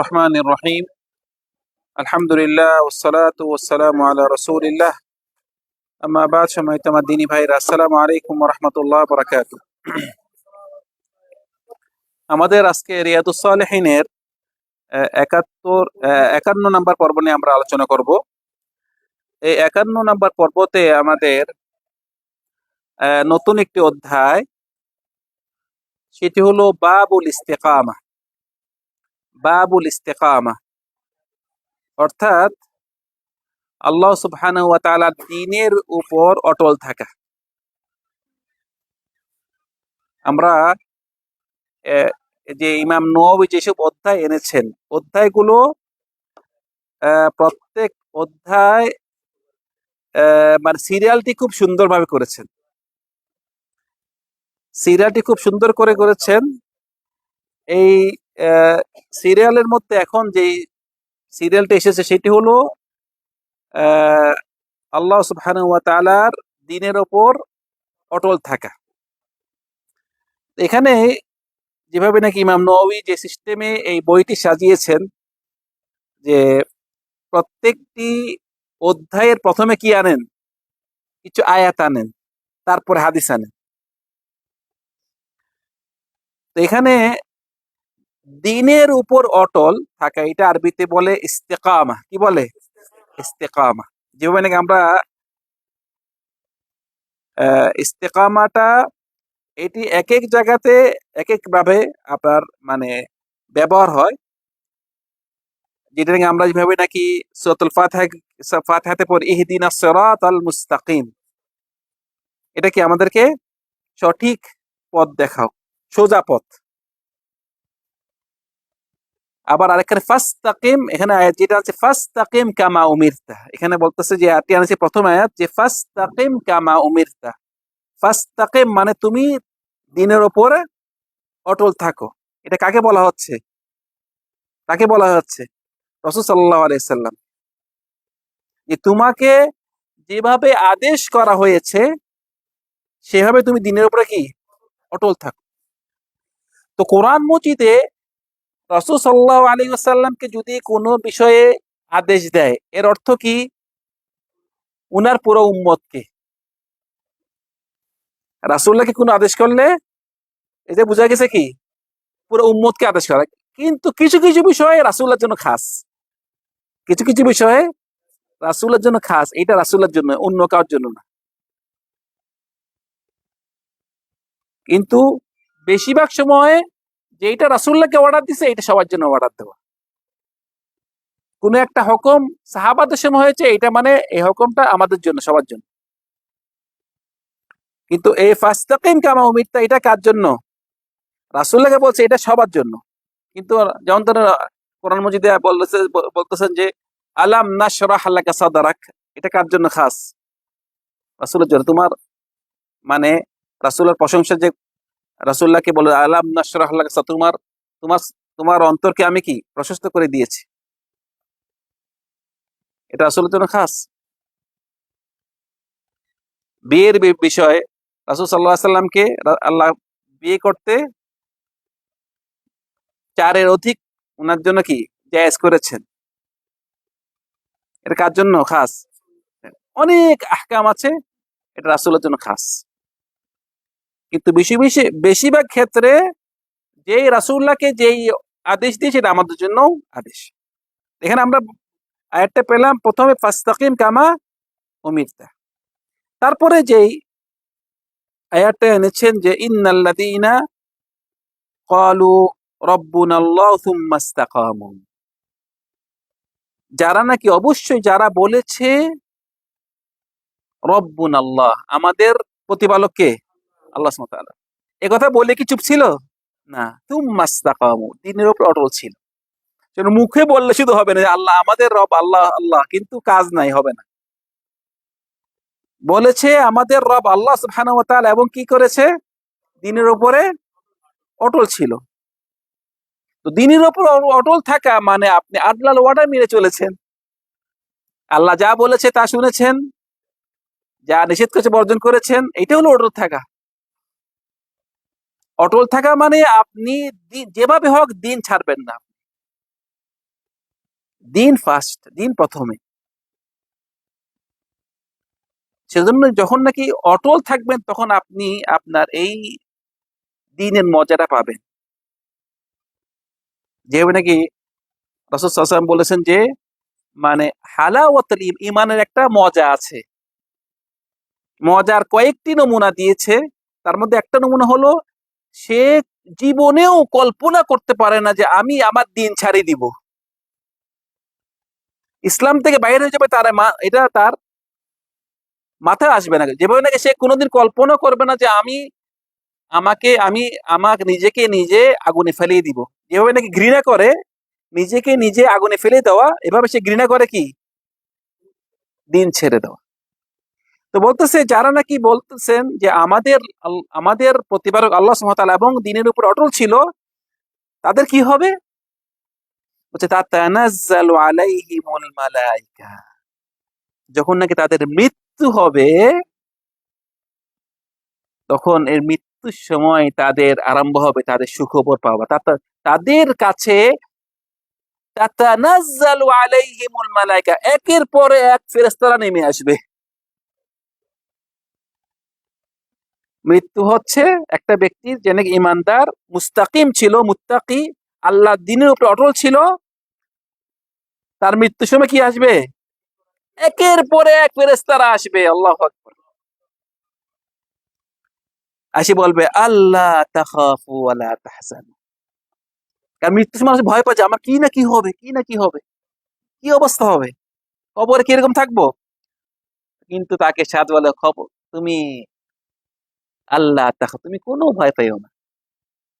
রহমান রহিম আলহামদুলিল্লাহ ওসালাত ওসালাম আল্লাহ রসুলিল্লাহ আমাবাদ সময় তোমার দিনী ভাইরা আসসালামু আলাইকুম রহমতুল্লাহ বরাকাত আমাদের আজকে রিয়াদুসালেহিনের একাত্তর eh, একান্ন নাম্বার পর্ব নিয়ে আমরা আলোচনা করব। এই একান্ন নাম্বার পর্বতে আমাদের eh, নতুন একটি অধ্যায়, সেটি হলো বাবুল ইস্তেকামা। বাবুল ইস্তেকামা। অর্থাৎ আল্লাহ তাআলা দ্বীনের উপর অটল থাকা। আমরা যে ইমাম নওয়াবী যেসব অধ্যায় এনেছেন, অধ্যায়গুলো প্রত্যেক অধ্যায় মানে সিরিয়ালটি খুব সুন্দরভাবে করেছেন। সিরিয়ালটি খুব সুন্দর করে করেছেন। এই সিরিয়ালের মধ্যে এখন যেই সিরিয়ালটা এসেছে সেটি হলো আল্লাহ সুবহানাহু ওয়া দিনের ওপর অটল থাকা। এখানে যেভাবে নাকি ইমাম নওয়াবী যে সিস্টেমে এই বইটি সাজিয়েছেন, যে প্রত্যেকটি অধ্যায়ের প্রথমে কি আনেন? কিছু আয়াত আনেন, তারপরে হাদিস আনেন। তো এখানে দিনের উপর অটল থাকা, এটা আরবিতে বলে ইস্তেকামা। কি বলে? ইস্তেকামা। যেভাবে নাকি আমরা ইস্তেকামাটা এটি এক এক জায়গাতে এক এক ভাবে আপনার মানে ব্যবহার হয়। যেটা নাকি আমরা যেভাবে নাকি সতুল ফাতহাতে পর ইহদিনা সিরাত আল মুস্তাকিম। এটা কি আমাদেরকে সঠিক পথ দেখাও? সোজা পথ। আবার আরেকখানে ফাস্তাকিম, এখানে আয়াত যেটা আছে, ফাস্তাকিম কামা উমিরতা। এখানে বলতেছে যে, আয়াতটি আনেছে প্রথম আয়াত, যে ফাস্তাকিম কামা উমিরতা। ফাস্তাকিম মানে তুমি দিনের ওপরে অটল থাকো। এটা কাকে বলা হচ্ছে? তাকে বলা হচ্ছে? রসুল সাল্লাহ আলাইসাল্লাম যে তোমাকে যেভাবে আদেশ করা হয়েছে, সেভাবে তুমি দিনের উপরে কি? অটল থাকো। তো কোরআন মজিদে রসুল সাল্লাহ আলী আসাল্লামকে যদি কোনো বিষয়ে আদেশ দেয়, এর অর্থ কি? উনার পুরো উম্মতকে। রাসুল্লাহকে কোনো আদেশ করলে? এটা বোঝা গেছে কি? পুরো উম্মতকে আদেশ করা। কিন্তু কিছু কিছু বিষয়ে রাসুল্লার জন্য খাস। কিছু কিছু বিষয়ে রাসুলের জন্য খাস। এটা রাসুলের জন্য, অন্য কারোর জন্য না। কিন্তু বেশিরভাগ সময়ে যেটা রাসুল্লাহকে অর্ডার দিছে, এটা সবার জন্য অর্ডার দেওয়া। কোন একটা হুকুম সাহাবাদের সময় হয়েছে, এটা মানে এই হুকুমটা আমাদের জন্য, সবার জন্য। কিন্তু এই ফাস্তাকিম কামা উমিরটা এটা কার জন্য? রাসুল্লাহকে বলছে, এটা সবার জন্য। কিন্তু যেমন ধরো কোরআন মজিদে বলতেছে, বলতেছেন যে, আলাম নাশরাহ লাকা সাদারাক এটা কার জন্য খাস? রাসুলের জন্য। তোমার মানে রাসুলের প্রশংসা যে রাসুল্লাহকে বলে, আলাম সাদ- তোমার তোমার তোমার অন্তরকে আমি কি প্রশস্ত করে দিয়েছি? এটা রাসুলের জন্য খাস। বিয়ের বিষয়ে রাসুল সাল্লাহ সাল্লামকে আল্লাহ বিয়ে করতে চারের অধিক ওনার জন্য কি জায়েজ করেছেন। এটা কার জন্য? খাস। অনেক আহকাম আছে, এটা রাসুলের জন্য খাস। কিন্তু বেশি বেশি, বেশিরভাগ ক্ষেত্রে যেই রাসুল্লাহকে যেই আদেশ দিয়েছে এটা আমাদের জন্য আদেশ। এখানে আমরা আয়াতটা পেলাম, প্রথমে ফাস্তাকিম কামা উমিরতা। তারপরে যেই আয়াতটা এনেছেন যে রব্বুনাল্লাহু থুম্মা ইসতাকামু। যারা নাকি অবশ্যই যারা বলেছে রব্বুন আল্লাহ আমাদের প্রতিপালক কে আল্লাহ এ কথা বলে কি চুপ ছিল? না। তুম মাস্তাকামু দিনের উপর অটল ছিল। মুখে বললে শুধু হবে না আল্লাহ আমাদের রব, আল্লাহ আল্লাহ, কিন্তু কাজ নাই, হবে না। বলেছে আমাদের রব আল্লাহ সুবহানাহু ওয়া এবং কি করেছে? দিনের উপরে অটল ছিল। তো দিনের উপর অ- অটল থাকা মানে আপনি আদলাল ওয়ার্ডার মেনে চলেছেন। আল্লাহ যা বলেছে তা শুনেছেন, যা নিষেধ করেছে বর্জন করেছেন এটা হলো অটল থাকা। অটল থাকা মানে আপনি যেভাবে হোক দিন ছাড়বেন না। দিন ফার্স্ট দিন প্রথমে। সেজন্য যখন নাকি অটল থাকবেন, তখন আপনি আপনার এই দিনের মজাটা পাবেন। যেভাবে নাকি রসদ বলেছেন যে মানে হালাওয়াতুল ইম- ইমানের একটা মজা আছে। মজার কয়েকটি নমুনা দিয়েছে, তার মধ্যে একটা নমুনা হলো সে জীবনেও কল্পনা করতে পারে না যে আমি আমার দিন ছাড়িয়ে দিব। ইসলাম থেকে বাইরে হয়ে যাবে তার এটা তার মাথায় আসবে না। যেভাবে নাকি সে কোনোদিন কল্পনা করবে না যে আমি আমাকে আমি আমাকে নিজেকে নিজে আগুনে ফেলিয়ে দিব। যেভাবে নাকি ঘৃণা করে, নিজেকে নিজে আগুনে ফেলে দেওয়া, এভাবে সে ঘৃণা করে কি? দিন ছেড়ে দেওয়া। তো বলতেছে, যারা নাকি বলতেছেন যে আমাদের আমাদের প্রতিপালক আল্লাহ সুমতাল এবং দিনের উপর অটল ছিল, তাদের কি হবে? যখন নাকি তাদের মৃত্যু হবে, তখন এর মৃত্যুর সময় তাদের আরম্ভ হবে, তাদের সুখবর পাওয়া। তা- তাদের কাছে, তাতানাজ্জালু আলাইহিমুল মালাইকা। একের পরে এক ফেরেশতারা নেমে আসবে। মৃত্যু হচ্ছে একটা ব্যক্তির যে নাকি ইমানদার, মুস্তাকিম ছিল, মুত্তাকি আল্লাহ দিনের উপরে অটল ছিল। তার মৃত্যুর সময় কি আসবে? একের পরে এক ফেরেশতারা আসবে, আল্লাহ আসি বলবে আল্লাহ তাখাফু তাহজানু। কারণ মৃত্যুর সময় ভয় পাচ্ছে আমার কি না কি হবে, কি না কি হবে, কি অবস্থা হবে, কবরে কীরকম থাকব? কিন্তু তাকে সাদ বলে, খবর, তুমি আল্লাহ তাখা তুমি কোনো ভয় পাইও না।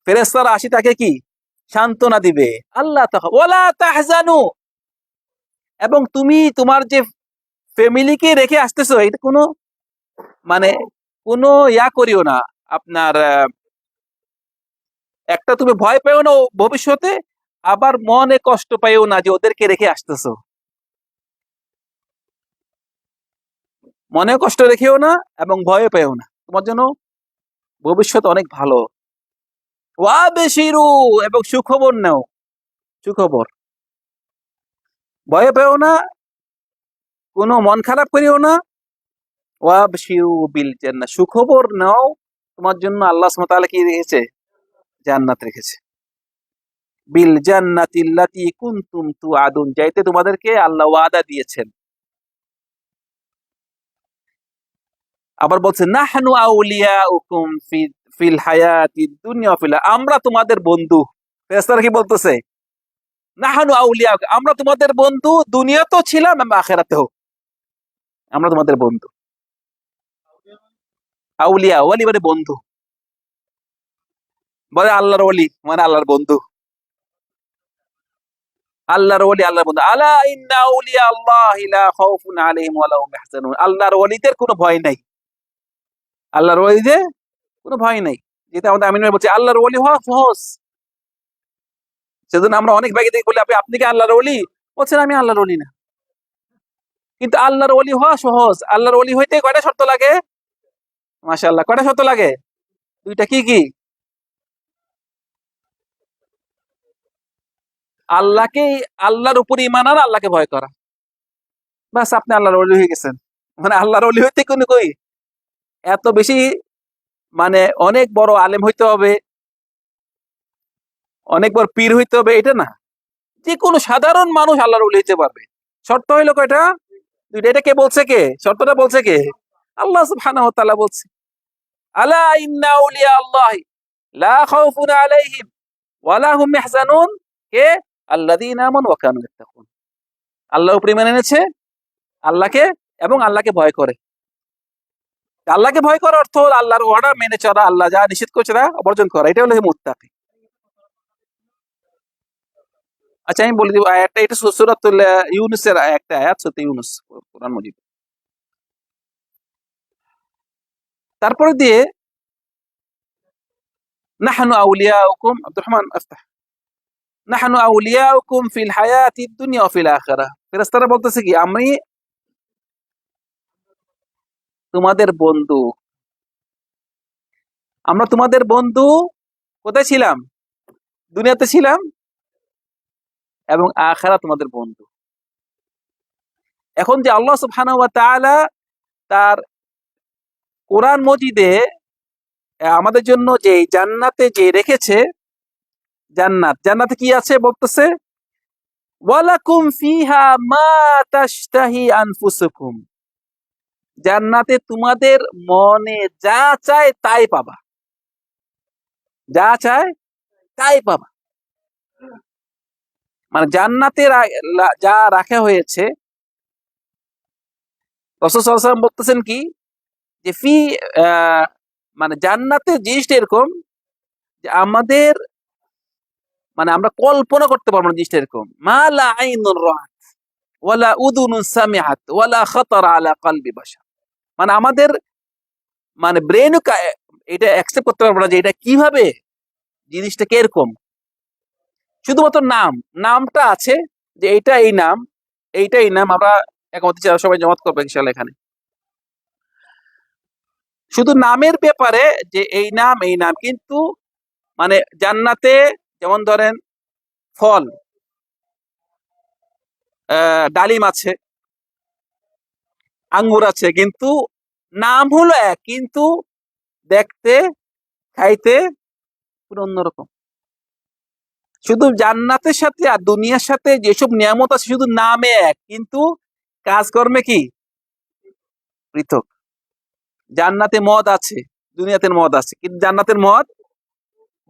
ফেরেস্তারা আসি তাকে কি? সান্ত্বনা দিবে। আল্লাহ তাখা ওয়ালা তাহজানু। এবং তুমি তোমার যে ফ্যামিলিকে রেখে আসতেছো, এটা কোনো মানে কোনো ইয়া করিও না। আপনার একটা তুমি ভয় পেও না ভবিষ্যতে, আবার মনে কষ্ট পাইও না যে ওদেরকে রেখে আসতেছো। মনে কষ্ট রেখেও না এবং ভয় পেও না। তোমার জন্য ভবিষ্যৎ অনেক ভালো। ওয়া বেশিরু এবং সুখবর নেও। সুখবর। ভয় পেও না। কোনো মন খারাপ করিও না। ওয়া বেশিরু বিল জান্নাহ সুখবর নাও। তোমার জন্য আল্লাহ তাআলা কি রেখেছে? জান্নাত রেখেছে। বিল জান্নাতিল্লাতি কুনতুম তুআদুন। যাইতে তোমাদেরকে আল্লাহ ওয়াদা দিয়েছেন। আবার বলছে, নাহনু আউলিয়াউকুম ফি, ফিল হায়াতি দুনিয়া ফিল আমরা তোমাদের বন্ধু। ফেরেশতারা কি বলতেছে? নাহানু আউলিয়া আমরা তোমাদের বন্ধু দুনিয়াতেও ছিলাম এবং আখেরাতেও আমরা তোমাদের বন্ধু। আউলিয়া, ওয়ালি মানে বন্ধু। বলে আল্লাহর ওলি মানে আল্লাহর বন্ধু। আল্লাহর ওলি আল্লাহর বন্ধু। আলা ইন্না আউলিয়া আল্লাহ লা খাউফুন আলাইহিম ওয়া লাহুম ইয়াহজানুন। আল্লাহর ওলিদের কোনো ভয় নাই। আল্লাহর ওলিদের কোনো ভয় নাই। যেটা আমাদের আমিন বলছে, আল্লাহর ওলি হওয়া সহজ সেজন্য আমরা অনেক ভাগে দেখি বলি, আপনি আপনি কি আল্লাহর ওলি? বলছেন, আমি আল্লাহর ওলি না। কিন্তু আল্লাহর ওলি হওয়া সহজ। আল্লাহর ওলি হইতে কয়টা শর্ত লাগে? মাশাআল্লাহ, কয়টা শর্ত লাগে? দুইটা কি কি? আল্লাহকে, আল্লাহর উপর ইমান আর আল্লাহকে ভয় করা। বাস, আপনি আল্লাহর ওলি হয়ে গেছেন। মানে আল্লাহর ওলি হইতে কোনো কই? এত বেশি মানে অনেক বড় আলেম হইতে হবে, অনেক বড় পীর হইতে হবে, এটা না। যে কোনো সাধারণ মানুষ আল্লাহর ওলি হইতে পারবে। শর্ত হইল কয়টা? এটা কে বলছে কে? শর্তটা বলছে কে? আল্লাহ সুবহানাহু তাআলা বলছে, আলা ইন্না আউলিয়া আল্লাহ লা খাউফুন আলাইহিম ওয়া কে? আল্লাযীনা আমানু ওয়া কানু আল্লাহর উপরে এনেছে, আল্লাহকে এবং আল্লাহকে ভয় করে। আল্লাহকে ভয় করার অর্থ হলো আল্লাহর অর্ডার মেনে চলা, আল্লাহ যা নিষেধ করছে তা অবর্জন করা। এটা হলো মুত্তাকি। আচ্ছা আমি বলে দিব, আয়াতটা, এটা সূরাতুল ইউনুসের একটা আয়াত সূরা ইউনুস, কোরআন মজিদ। তারপরে দিয়ে, নাহনু আউলিয়াউকুম, আব্দুর রহমান আফতাহ নাহনু আউলিয়াউকুম ফিল হায়াতি দুনিয়া ফিল আখিরাহ। ফেরেশতারা বলতেছে কি, আমি তোমাদের বন্ধু। আমরা তোমাদের বন্ধু কোথায় ছিলাম? দুনিয়াতে ছিলাম এবং আখারা তোমাদের বন্ধু। এখন যে আল্লাহ সুবহানাহু ওয়া তার কোরআন মজিদে আমাদের জন্য যে জান্নাতে যে রেখেছে, জান্নাত, জান্নাতে কি আছে বলতেছে? ওয়ালাকুম ফিহা মা তাশতাহি আনফুসুকুম। জান্নাতে তোমাদের মনে যা চায় তাই পাবা। যা চায় তাই পাবা। মানে জান্নাতে যা রাখা হয়েছে বলতেছেন কি? যে ফি মানে জান্নাতে জিনিসটা এরকম যে আমাদের মানে আমরা কল্পনা করতে পারব না জিনিসটা এরকম। মা লা রাত, ওয়ালা সামিআত ওয়ালা খাতার আলা কলবি বাশার। মানে আমাদের মানে ব্রেনও এটা অ্যাকসেপ্ট করতে পারব না যে এটা কীভাবে জিনিসটা কীরকম। শুধুমাত্র নাম, নামটা আছে যে এইটা এই নাম, এইটা এই নাম, আমরা একমত সবাই জমাত করব ইনশাল্লাহ এখানে। শুধু নামের ব্যাপারে যে এই নাম এই নাম, কিন্তু মানে জান্নাতে যেমন ধরেন ফল ডালিম আছে আঙ্গুর আছে, কিন্তু নাম হলো এক, কিন্তু দেখতে, খাইতে পুরো অন্যরকম। শুধু জান্নাতের সাথে আর দুনিয়ার সাথে যেসব নিয়ামত আছে, শুধু নামে এক, কিন্তু কাজকর্মে কি? পৃথক। জান্নাতে মদ আছে, দুনিয়াতে মদ আছে, কিন্তু জান্নাতের মদ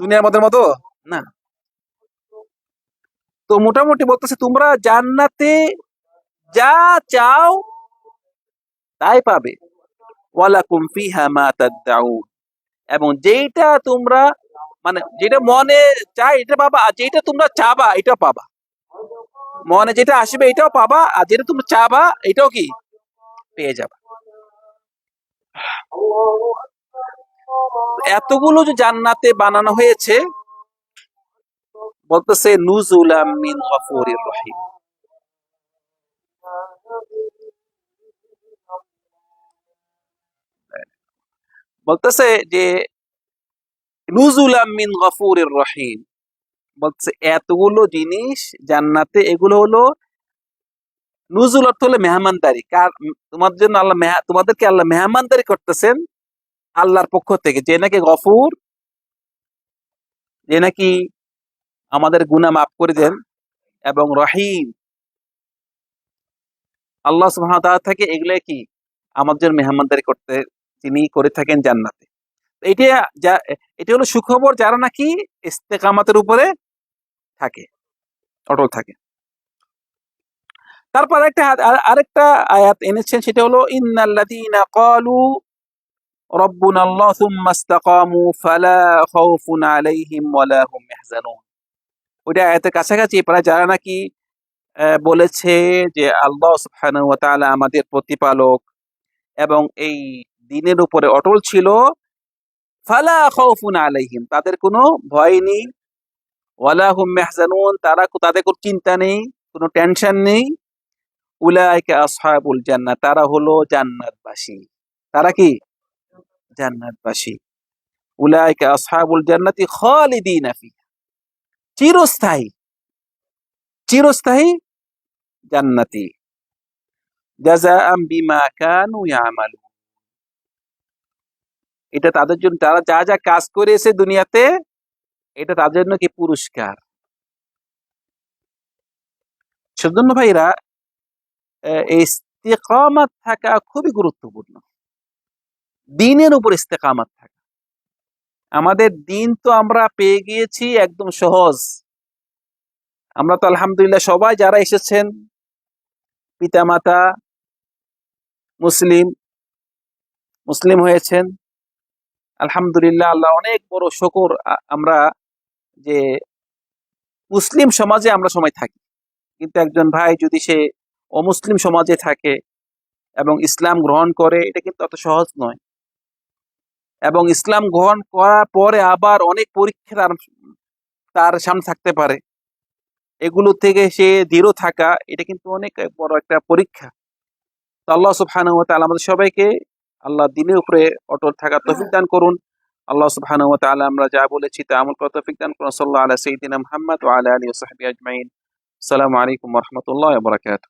দুনিয়ার মদের মতো না। তো মোটামুটি বলতেছে, তোমরা জান্নাতে যা চাও তাই পাবে। এবং যেইটা তোমরা মানে যেটা মনে চাই এটা পাবা, আর যেটা তোমরা চাবা এটা পাবা। মনে যেটা আসবে এটাও পাবা, আর যেটা তোমরা চাবা এটাও কি? পেয়ে যাবা। এতগুলো যে জান্নাতে বানানো হয়েছে, বলতেছে নুজুলাম মিন গফুরির রহিম। বলতেছে যে, নুজুলাম মিন গফুরির রহিম। বলতেছে, এতগুলো জিনিস জান্নাতে এগুলো হলো, নুজুল অর্থ হলো মেহমানদারি। কার, তোমাদের জন্য আল্লাহ তোমাদেরকে আল্লাহ মেহমানদারি করতেছেন আল্লাহর পক্ষ থেকে, যে নাকি গফুর, যে নাকি আমাদের গুনাহ মাফ করে দেন এবং রহিম। আল্লাহ তাআলা থেকে এগুলো কি আমাদের মেহমানদারি করতে তিনি করে থাকেন জান্নাতে। এটা যা এটা হলো সুখবর যারা নাকি ইস্তেকামাতের উপরে থাকে, অটল থাকে। তারপর একটা আরেকটা আয়াত এনেছেন, সেটা হলো, ইন্নাল্লাযীনা ক্বালু রব্বুনা আল্লাহ সুম্মা ইসতাকামু ফালা খাউফুন আলাইহিম ওয়ালা হুম ইয়াহজানুন। ওইটা আয়াতের কাছাকাছি প্রায় যারা নাকি বলেছে যে আল্লাহ সুবহানাহু ওয়া তাআলা আমাদের প্রতিপালক এবং এই দিনের উপরে অটল ছিল। ফালা খাউফুন আলাইহিম, তাদের কোনো ভয় নেই। ওয়ালা হুম ইয়াহজানুন তারা তাদের কোনো চিন্তা নেই, কোনো টেনশন নেই। আসহাবুল জান্নাত, তারা হলো জান্নাতবাসী। তারা কি? জান্নাতবাসী। উলাইকা আসহাবুল জান্নাতি খালিদিনা ফিহা। চিরস্থায়ী। চিরস্থায়ী জান্নাতি। জাযাআম বিমা কানু ইয়ামালুন। এটা তাদের জন্য, তারা যা যা কাজ করেছে দুনিয়াতে, এটা তাদের জন্য কি পুরস্কার? সেজন্য ভাইরা এই ইস্তেকামাত থাকা খুবই গুরুত্বপূর্ণ। দিনের উপর ইস্তেকামাত থাকা। আমাদের দিন তো আমরা পেয়ে গিয়েছি একদম সহজ। আমরা তো আলহামদুলিল্লাহ সবাই যারা এসেছেন, পিতামাতা, মুসলিম মুসলিম হয়েছেন আলহামদুলিল্লাহ, আল্লাহ অনেক বড় শকর আমরা যে মুসলিম সমাজে আমরা সময় থাকি। কিন্তু একজন ভাই যদি সে অমুসলিম সমাজে থাকে এবং ইসলাম গ্রহণ করে, এটা কিন্তু অত সহজ নয়। এবং ইসলাম গ্রহণ করার পরে আবার অনেক পরীক্ষা তার তার সামনে থাকতে পারে। এগুলো থেকে সে দৃঢ় থাকা, এটা কিন্তু অনেক বড় একটা পরীক্ষা। তো আল্লাহ সুবহানাহু আমাদের সবাইকে আল্লাহ দিনের উপরে অটল থাকা তৌফিক দান করুন। আল্লাহ সুবহান ওয়া তাআলা আমরা যা বলেছি তা আমল করার তৌফিক দান করুন। সাল্লাল্লাহু আলা সাইয়্যিদিনা মুহাম্মদ ওয়া আলা আলিহি ওয়া সাহবিহি আজমাইন। আসসালামু আলাইকুম রহমতুল্লাহ বরাকাত